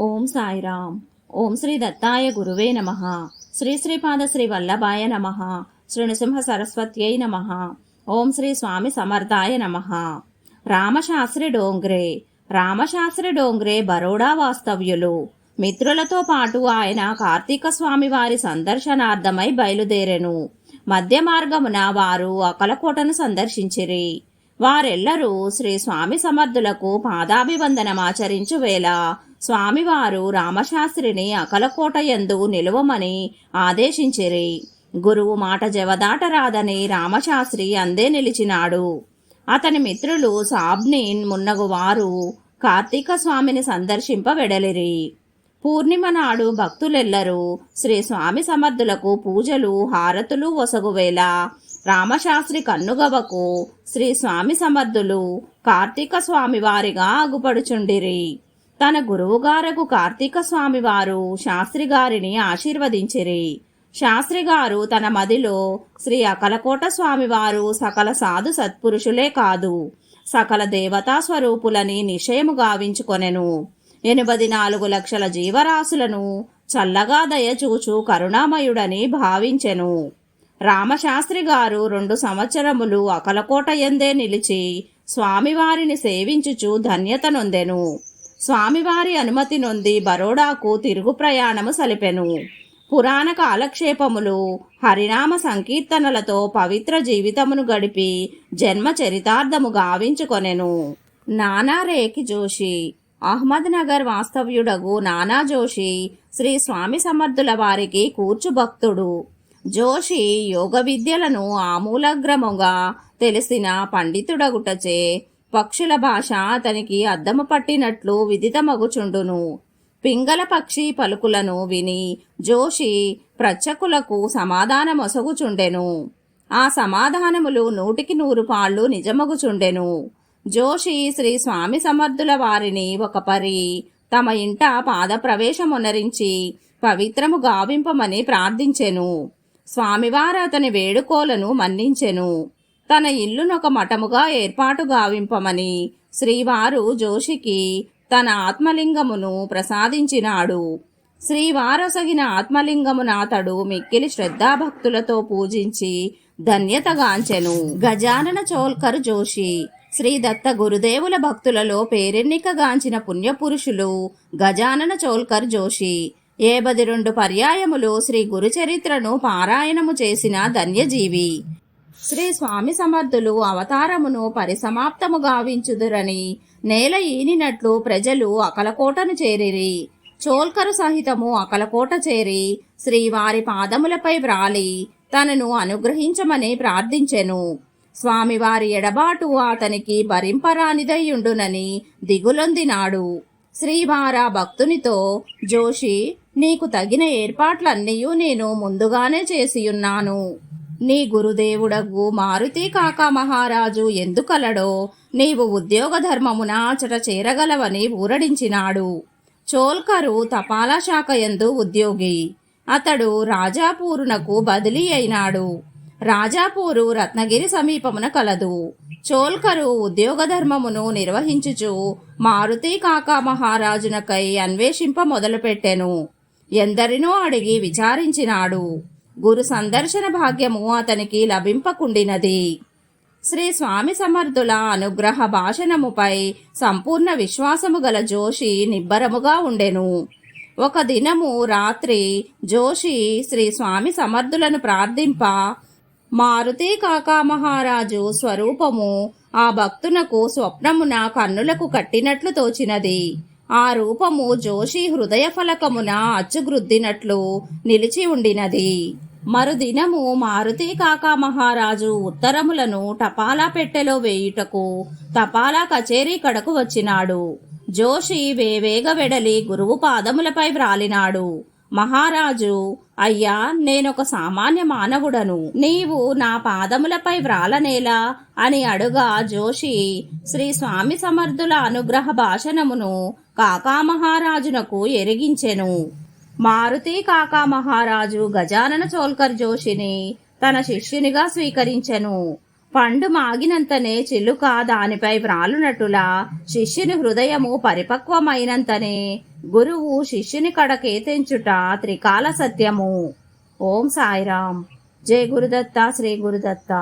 ఓం సాయిరామ్. ఓం శ్రీ దత్తాయ గురువే నమ. శ్రీ శ్రీపాద శ్రీ వల్లభాయ నమ. శ్రీ సరస్వత్యై నమ. ఓం శ్రీ స్వామి సమర్థాయ నమ. రామశాస్త్రి డోంగ్రే. రామశాస్త్రి డోంగ్రే బరోడా వాస్తవ్యులు. మిత్రులతో పాటు ఆయన కార్తీక స్వామి వారి సందర్శనార్థమై బయలుదేరెను. మధ్య మార్గమున వారు అకలకోటను సందర్శించిరి. వారెల్లరూ శ్రీ స్వామి సమర్థులకు పాదాభివందనమాచరించు వేళ స్వామివారు రామశాస్త్రిని అకలకోటయందు నిలువమని ఆదేశించిరి. గురువు మాట జవదాటరాదని రామశాస్త్రి అందే నిలిచినాడు. అతని మిత్రులు సాబ్నీన్ మున్నగు వారు కార్తీక స్వామిని సందర్శింప వెడలిరి. పూర్ణిమ నాడు భక్తులెల్లరూ శ్రీ స్వామి సమర్థులకు పూజలు హారతులు ఒసగువేళ రామశాస్త్రి కన్నుగవకు శ్రీ స్వామి సమర్థులు కార్తీక స్వామి వారిగా అగుపడుచుండిరి. తన గురువుగారకు కార్తీక స్వామివారు శాస్త్రి గారిని ఆశీర్వదించిరి. శాస్త్రి గారు తన మదిలో శ్రీ అకలకోట స్వామివారు సకల సాధు సత్పురుషులే కాదు సకల దేవతా స్వరూపులని నిశ్చయము గావించుకొనెను. ఎనిమిది నాలుగు లక్షల జీవరాశులను చల్లగా దయచూచు కరుణామయుడని భావించెను. రామశాస్త్రి గారు రెండు సంవత్సరములు అకలకోట ఎందే నిలిచి స్వామివారిని సేవించుచు ధన్యత నొందెను. స్వామివారి అనుమతి నొంది బరోడాకు తిరుగు ప్రయాణము సలిపెను. పురాణ కాలక్షేపములు హరినామ సంకీర్తనలతో పవిత్ర జీవితమును గడిపి జన్మ చరితార్థము గావించుకొనెను. నానా రేకి జోషి అహ్మద్ నగర్ వాస్తవ్యుడగు నానా జోషి శ్రీ స్వామి సమర్థుల వారికి కూర్చు భక్తుడు. జోషి యోగ విద్యలను ఆమూలగ్రముగా తెలిసిన పండితుడగుటచే పక్షుల భాష అతనికి అద్దము పట్టినట్లు విదితమగుచుండును. పింగళ పక్షి పలుకులను విని జోషి ప్రచ్చకులకు సమాధానమొసగుచుండెను. ఆ సమాధానములు నూటికి నూరు పాళ్ళు నిజమగుచుండెను. జోషి శ్రీ స్వామి సమర్థుల వారిని ఒక పరి తమ ఇంట పాదప్రవేశమునరించి పవిత్రము గావింపమని ప్రార్థించెను. స్వామివారు అతని వేడుకోలను మన్నించెను. తన ఇల్లునొక మఠముగా ఏర్పాటు గావింపమని శ్రీవారు జోషికి తన ఆత్మలింగమును ప్రసాదించినాడు. శ్రీవారొసగిన ఆత్మలింగమున అతడు మిక్కిలి శ్రద్ధాభక్తులతో పూజించి ధన్యతగాంచెను. గజానన చోల్కర్ జోషి శ్రీ దత్త గురుదేవుల భక్తులలో పేరెన్నికగాంచిన పుణ్యపురుషులు గజానన చోల్కర్ జోషి ఏబది రెండు పర్యాయములు శ్రీ గురుచరిత్రను పారాయణము చేసిన ధన్యజీవి. శ్రీ స్వామి సమర్థులు అవతారమును పరిసమాప్తము గావించుదురని నేల ఈనినట్లు ప్రజలు అకలకోటను చేరిరి. చోల్కరు సహితము అకలకోట చేరి శ్రీవారి పాదములపై వ్రాలి తనను అనుగ్రహించమని ప్రార్థించెను. స్వామివారి ఎడబాటు అతనికి భరింపరానిదయ్యుండునని దిగులొందినాడు. శ్రీవార భక్తునితో జోషి నీకు తగిన ఏర్పాట్లన్నీయూ నేను ముందుగానే చేసియున్నాను. నీ గురుదేవుడగు మారుతి కాక మహారాజు ఎందుకలడో నీవు ఉద్యోగ ధర్మమున అచట చేరగలవని ఊరడించినాడు. చోల్కరు తపాలా శాఖ యందు ఉద్యోగి. అతడు రాజాపూరునకు బదిలీ అయినాడు. రాజాపూరు రత్నగిరి సమీపమున కలదు. చోల్కరు ఉద్యోగ ధర్మమును నిర్వహించుచు మారుతి కాక మహారాజునకై అన్వేషింప మొదలుపెట్టెను. ఎందరినో అడిగి విచారించినాడు. గురు సందర్శన భాగ్యము అతనికి లభింపకుండినది. శ్రీ స్వామి సమర్థుల అనుగ్రహ భాషణముపై సంపూర్ణ విశ్వాసము గల జోషి నిబ్బరముగా ఉండెను. ఒక దినము రాత్రి జోషి శ్రీ స్వామి సమర్థులను ప్రార్థింప మారుతి కాకా మహారాజు స్వరూపము ఆ భక్తునకు స్వప్నమున కన్నులకు కట్టినట్లు తోచినది. ఆ రూపము జోషి హృదయ ఫలకమున అచ్చుగ్రుద్దినట్లు నిలిచి ఉండినది. మరుదినము మారుతి కాకా మహారాజు ఉత్తరములను టపాలా పెట్టెలో వేయుటకు తపాలా కచేరీ కడకు వచ్చినాడు. జోషి వేవేగ వెడలి గురువు పాదములపై వ్రాలినాడు. మహారాజు అయ్యా నేనొక సామాన్య మానవుడను. నీవు నా పాదములపై వ్రాలనేలా? అని అడుగా జోషి శ్రీ స్వామి సమర్థుల అనుగ్రహ భాషణమును కాకా మహారాజునకు ఎరిగించెను. మారుతి కాకా మహారాజు గజానన చోల్కర్ జోషిని తన శిష్యునిగా స్వీకరించెను. పండు మాగినంతనే చిలుక దానిపై వ్రాలునట్టులా శిష్యుని హృదయము పరిపక్వమైనంతనే గురువు శిష్యుని కడకేతెంచుట త్రికాల సత్యము. ఓం సాయిరాం జై గురుదత్త శ్రీ గురుదత్త.